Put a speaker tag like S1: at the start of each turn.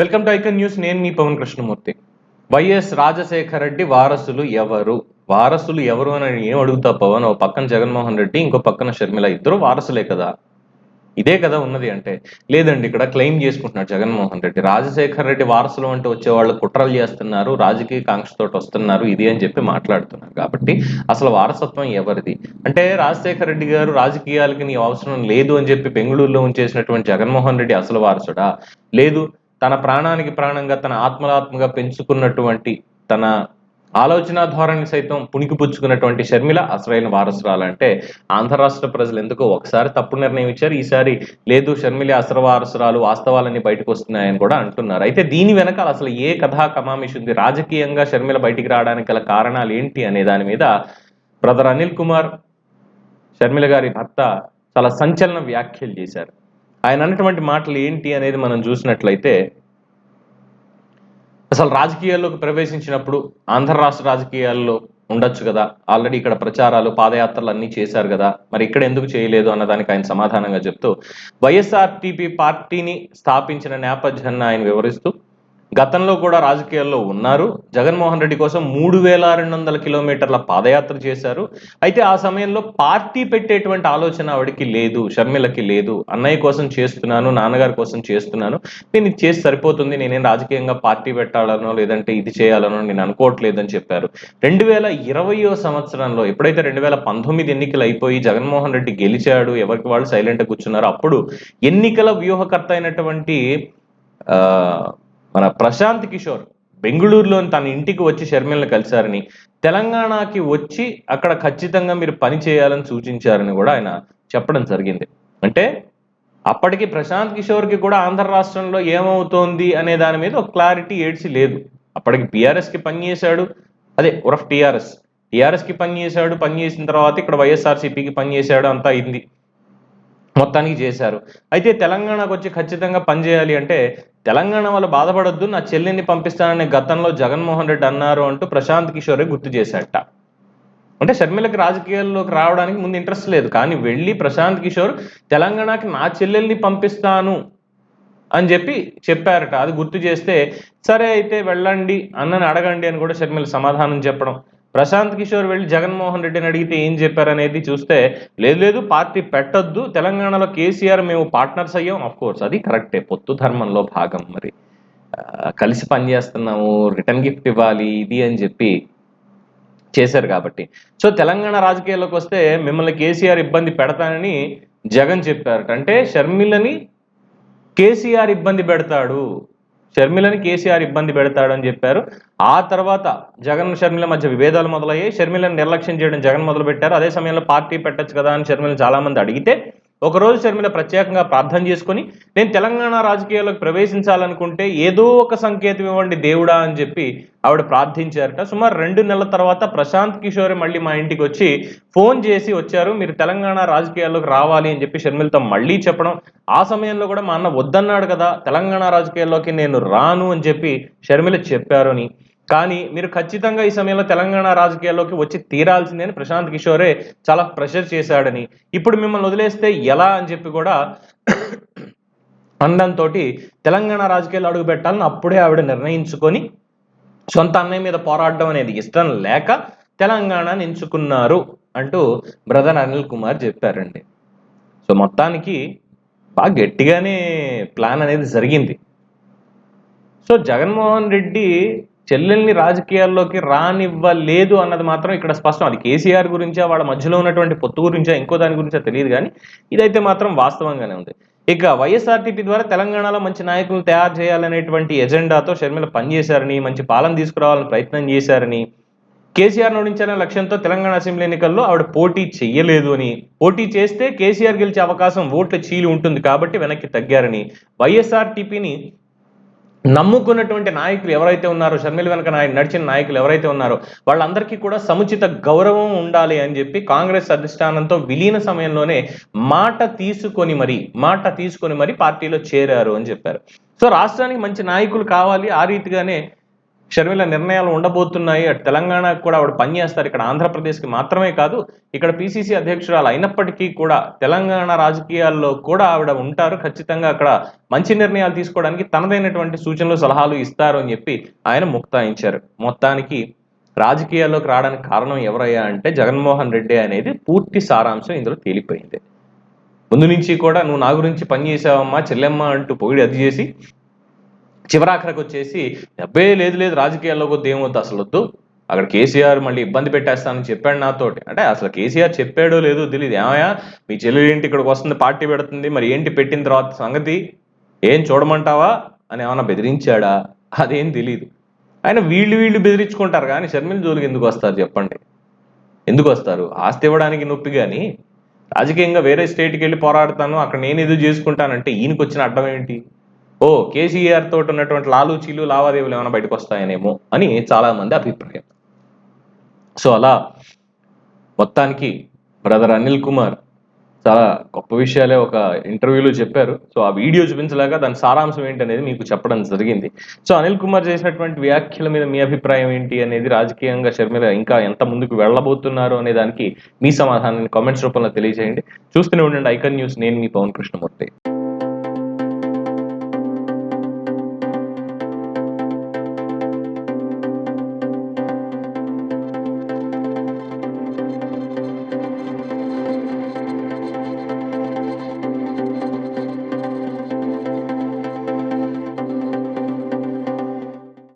S1: Welcome to icon news. నేను మీ Pavan Krishnamurthy. YS Rajasekhara Reddy వారసులు ఎవరు? వారసులు ఎవరు అని ఏం అడుగుతా పవన్? ఓ పక్కన జగన్మోహన్ రెడ్డి ఇంకో పక్కన షర్మిల ఇద్దరు వారసులే కదా. ఇదే కదా ఉన్నది అంటే లేదండి ఇక్కడ క్లెయిమ్ చేసుకుంటున్నాడు జగన్మోహన్ రెడ్డి. రాజశేఖర రెడ్డి వారసులు అంటే వచ్చే వాళ్ళు కుట్రలు చేస్తున్నారు రాజకీయ కాంక్షతో వస్తున్నారు ఇది అని చెప్పి మాట్లాడుతున్నారు. కాబట్టి అసలు వారసత్వం ఎవరిది? అంటే రాజశేఖర రెడ్డి గారు రాజకీయాలకి నీ అవసరం లేదు అని చెప్పి బెంగళూరులో ఉంచేసినటువంటి జగన్మోహన్ రెడ్డి అసలు వారసుడా? లేదు తన ప్రాణానికి ప్రాణంగా తన ఆత్మలాత్మగా పెంచుకున్నటువంటి తన ఆలోచన ధోరణి సైతం పుణికిపుచ్చుకున్నటువంటి షర్మిల అసలైన వారసురాలంటే ఆంధ్ర రాష్ట్ర ప్రజలు ఎందుకు ఒకసారి తప్పు నిర్ణయం ఇచ్చారు. ఈసారి లేదు షర్మిల అసలు వారసురాలు వాస్తవాలన్నీ బయటకు వస్తున్నాయని కూడా అంటున్నారు. అయితే దీని వెనకాల అసలు ఏ కథా కమామిషి ఉంది? రాజకీయంగా షర్మిల బయటికి రావడానికి గల కారణాలు ఏంటి అనే దాని మీద బ్రదర్ అనిల్ కుమార్ షర్మిల గారి భర్త చాలా సంచలన వ్యాఖ్యలు చేశారు. ఆయన అన్నటువంటి మాటలు ఏంటి అనేది మనం చూసినట్లయితే అసలు రాజకీయాల్లోకి ప్రవేశించినప్పుడు ఆంధ్ర రాష్ట్ర రాజకీయాల్లో ఉండొచ్చు కదా. ఆల్రెడీ ఇక్కడ ప్రచారాలు పాదయాత్రలు అన్నీ చేశారు కదా. మరి ఇక్కడ ఎందుకు చేయలేదు అన్నదానికి ఆయన సమాధానంగా చెప్తూ వైఎస్ఆర్టీపీ పార్టీని స్థాపించిన నేపథ్యాన్ని ఆయన వివరిస్తూ గతంలో కూడా రాజకీయాల్లో ఉన్నారు. జగన్మోహన్ రెడ్డి కోసం మూడు వేల రెండు వందల కిలోమీటర్ల పాదయాత్ర చేశారు. అయితే ఆ సమయంలో పార్టీ పెట్టేటువంటి ఆలోచన ఆవిడకి లేదు షర్మిలకి లేదు. అన్నయ్య కోసం చేస్తున్నాను నాన్నగారి కోసం చేస్తున్నాను. నేను ఇది చేసి సరిపోతుంది నేనేం రాజకీయంగా పార్టీ పెట్టాలనో లేదంటే ఇది చేయాలనో నేను అనుకోవట్లేదని చెప్పారు. రెండు వేల ఇరవయో సంవత్సరంలో ఎప్పుడైతే రెండు వేల పంతొమ్మిది ఎన్నికలు అయిపోయి జగన్మోహన్ రెడ్డి గెలిచాడు ఎవరికి వాళ్ళు సైలెంట్ కూర్చున్నారు అప్పుడు ఎన్నికల వ్యూహకర్త అయినటువంటి మన ప్రశాంత్ కిషోర్ బెంగళూరులోని తన ఇంటికి వచ్చి షర్మిలను కలిశారని తెలంగాణకి వచ్చి అక్కడ ఖచ్చితంగా మీరు పని చేయాలని సూచించారని కూడా ఆయన చెప్పడం జరిగింది. అంటే అప్పటికి ప్రశాంత్ కిషోర్కి కూడా ఆంధ్ర రాష్ట్రంలో ఏమవుతోంది అనే దాని మీద ఒక క్లారిటీ ఏడ్చి లేదు. అప్పటికి బీఆర్ఎస్కి పనిచేశాడు అదే ఉరఫ్ టీఆర్ఎస్. టీఆర్ఎస్కి పనిచేశాడు పనిచేసిన తర్వాత ఇక్కడ వైఎస్ఆర్సీపీకి పనిచేశాడు అంతా అయింది. మొత్తానికి చేశారు. అయితే తెలంగాణకు వచ్చి ఖచ్చితంగా పనిచేయాలి అంటే తెలంగాణ వాళ్ళు బాధపడొద్దు నా చెల్లిని పంపిస్తానని గతంలో జగన్మోహన్ రెడ్డి అన్నారు అంటూ ప్రశాంత్ కిషోరే గుర్తు చేశాట అంటే షర్మిలకి రాజకీయాల్లోకి రావడానికి ముందు ఇంట్రెస్ట్ లేదు కానీ వెళ్ళి ప్రశాంత్ కిషోర్ తెలంగాణకి నా చెల్లెల్ని పంపిస్తాను అని చెప్పి చెప్పారట. అది గుర్తు చేస్తే సరే అయితే వెళ్ళండి అన్నని అడగండి అని కూడా షర్మిల సమాధానం చెప్పడం. ప్రశాంత్ కిషోర్ వెళ్ళి జగన్మోహన్ రెడ్డిని అడిగితే ఏం చెప్పారనేది చూస్తే లేదు లేదు పార్టీ పెట్టొద్దు తెలంగాణలో కేసీఆర్ మేము పార్ట్నర్స్ అయ్యాం. అఫ్ కోర్స్ అది కరెక్టే పొత్తు ధర్మంలో భాగం మరి. కలిసి పనిచేస్తున్నాము రిటర్న్ గిఫ్ట్ ఇవ్వాలి ఇది అని చెప్పి చేశారు కాబట్టి. సో తెలంగాణ రాజకీయాల్లోకి వస్తే మిమ్మల్ని కేసీఆర్ ఇబ్బంది పెడతానని జగన్ చెప్పారట. అంటే షర్మిలని కేసీఆర్ ఇబ్బంది పెడతాడు. షర్మిలని కేసీఆర్ ఇబ్బంది పెడతాడని చెప్పారు. ఆ తర్వాత జగన్ షర్మిల మధ్య విభేదాలు మొదలయ్యాయి. షర్మిలను నిర్లక్ష్యం చేయడం జగన్ మొదలు పెట్టారు అదే సమయంలో పార్టీ పెట్టొచ్చు కదా అని షర్మిల చాలా మంది అడిగితే ఒక రోజు షర్మిల ప్రత్యేకంగా ప్రార్థన చేసుకొని నేను తెలంగాణ రాజకీయాల్లోకి ప్రవేశించాలనుకుంటే ఏదో ఒక సంకేతం ఇవ్వండి దేవుడా అని చెప్పి ఆవిడ ప్రార్థించారట. సుమారు రెండు నెలల తర్వాత ప్రశాంత్ కిషోర్ మళ్ళీ మా ఇంటికి వచ్చి ఫోన్ చేసి వచ్చారు మీరు తెలంగాణ రాజకీయాల్లోకి రావాలి అని చెప్పి షర్మిలతో మళ్ళీ చెప్పడం. ఆ సమయంలో కూడా మా అన్న వద్దన్నాడు కదా తెలంగాణ రాజకీయాల్లోకి నేను రాను అని చెప్పి షర్మిల చెప్పారు అని కానీ మీరు ఖచ్చితంగా ఈ సమయంలో తెలంగాణ రాజకీయాల్లోకి వచ్చి తీరాల్సిందే అని ప్రశాంత్ కిషోరే చాలా ప్రెషర్ చేశాడని. ఇప్పుడు మిమ్మల్ని వదిలేస్తే ఎలా అని చెప్పి కూడా అండంతో తెలంగాణ రాజకీయాలు అడుగు పెట్టాలని అప్పుడే ఆవిడ నిర్ణయించుకొని సొంత అన్నయ్య మీద పోరాడడం అనేది ఇష్టం లేక తెలంగాణని ఎంచుకున్నారు అంటూ బ్రదర్ అనిల్ కుమార్ చెప్పారండి. సో మొత్తానికి బాగా గట్టిగానే ప్లాన్ అనేది జరిగింది. సో జగన్మోహన్ రెడ్డి చెల్లెల్ని రాజకీయాల్లోకి రానివ్వలేదు అన్నది మాత్రం ఇక్కడ స్పష్టం. అది కేసీఆర్ గురించా వాళ్ళ మధ్యలో ఉన్నటువంటి పొత్తు గురించా ఇంకో దాని గురించా తెలియదు కానీ ఇదైతే మాత్రం వాస్తవంగానే ఉంది. ఇక వైఎస్ఆర్టీపీ ద్వారా తెలంగాణలో మంచి నాయకులు తయారు చేయాలనేటువంటి ఎజెండాతో షర్మిల పనిచేశారని మంచి పాలన తీసుకురావాలని ప్రయత్నం చేశారని కేసీఆర్ ఓడించాలనే లక్ష్యంతో తెలంగాణ అసెంబ్లీ ఎన్నికల్లో ఆవిడ పోటీ చేయలేదు అని పోటీ చేస్తే కేసీఆర్ గెలిచే అవకాశం ఓట్ల చీలి ఉంటుంది కాబట్టి వెనక్కి తగ్గారని వైఎస్ఆర్టీపీని నమ్ముకున్నటువంటి నాయకులు ఎవరైతే ఉన్నారో షర్మిల వెనక నాయ నడిచిన నాయకులు ఎవరైతే ఉన్నారో వాళ్ళందరికీ కూడా సముచిత గౌరవం ఉండాలి అని చెప్పి కాంగ్రెస్ అధిష్టానంతో విలీన సమయంలోనే మాట తీసుకొని మరి మాట తీసుకొని మరి పార్టీలో చేరారు అని చెప్పారు. సో రాష్ట్రానికి మంచి నాయకులు కావాలి ఆ రీతిగానే షర్మిల నిర్ణయాలు ఉండబోతున్నాయి. అటు తెలంగాణకు కూడా ఆవిడ పనిచేస్తారు ఇక్కడ ఆంధ్రప్రదేశ్కి మాత్రమే కాదు ఇక్కడ పిసిసి అధ్యక్షురాలు అయినప్పటికీ కూడా తెలంగాణ రాజకీయాల్లో కూడా ఆవిడ ఉంటారు. ఖచ్చితంగా అక్కడ మంచి నిర్ణయాలు తీసుకోవడానికి తనదైనటువంటి సూచనలు సలహాలు ఇస్తారు అని చెప్పి ఆయన ముక్తాయించారు. మొత్తానికి రాజకీయాల్లోకి రావడానికి కారణం ఎవరయ్యా అంటే జగన్మోహన్ రెడ్డి అనేది పూర్తి సారాంశం ఇందులో తేలిపోయింది. ముందు నుంచి కూడా నువ్వు నా గురించి పని చేసావమ్మా చెల్లెమ్మ అంటూ పొగిడి అది చేసి చివరాఖరికి వచ్చేసి అబ్బే లేదు లేదు రాజకీయాల్లో కొద్ది ఏమొద్దు అసలు వద్దు అక్కడ కేసీఆర్ మళ్ళీ ఇబ్బంది పెట్టేస్తానని చెప్పాడు నాతోటి. అంటే అసలు కేసీఆర్ చెప్పాడో లేదో తెలియదు ఏమయ్యా మీ చెల్లెలు ఏంటి ఇక్కడికి వస్తుంది పార్టీ పెడుతుంది మరి ఏంటి పెట్టిన తర్వాత సంగతి? ఏం చూడమంటావా? అని ఏమన్నా బెదిరించాడా? అదేం తెలియదు ఆయన వీళ్ళు వీళ్ళు బెదిరించుకుంటారు కానీ షర్మిల జోలికి ఎందుకు వస్తారు చెప్పండి? ఎందుకు వస్తారు? ఆస్తి ఇవ్వడానికి నొప్పి కానీ రాజకీయంగా వేరే స్టేట్కి వెళ్ళి పోరాడతాను అక్కడ నేను ఏదో చేసుకుంటానంటే ఈయనకు వచ్చిన అడ్డం ఏంటి? ఓ కేసీఆర్ తోటి ఉన్నటువంటి లాలూచీలు లావాదేవీలు ఏమైనా బయటకు వస్తాయనేమో అని చాలా మంది అభిప్రాయం. సో అలా మొత్తానికి బ్రదర్ అనిల్ కుమార్ చాలా గొప్ప విషయాలే ఒక ఇంటర్వ్యూలో చెప్పారు. సో ఆ వీడియో చూపించలేక దాని సారాంశం ఏంటి అనేది మీకు చెప్పడం జరిగింది. సో అనిల్ కుమార్ చేసినటువంటి వ్యాఖ్యల మీద మీ అభిప్రాయం ఏంటి అనేది రాజకీయంగా షర్మిల ఇంకా ఎంత ముందుకు వెళ్ళబోతున్నారు అనే దానికి మీ సమాధానాన్ని కామెంట్స్ రూపంలో తెలియజేయండి. చూస్తూనే ఉండండి ఐకన్ న్యూస్. నేను మీ పవన్ కృష్ణమూర్తి.